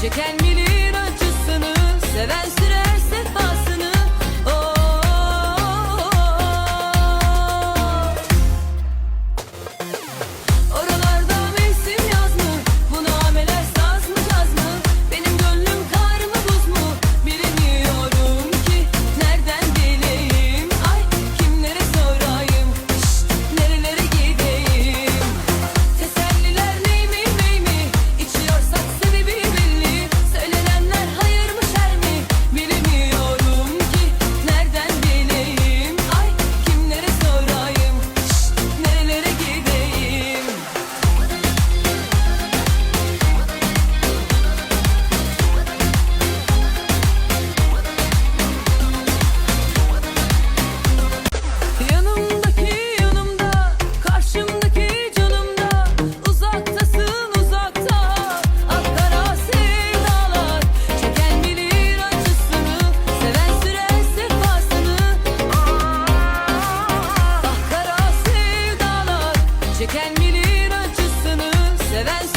Çeken bilir acısını, seven Çeken bilir acısını, seven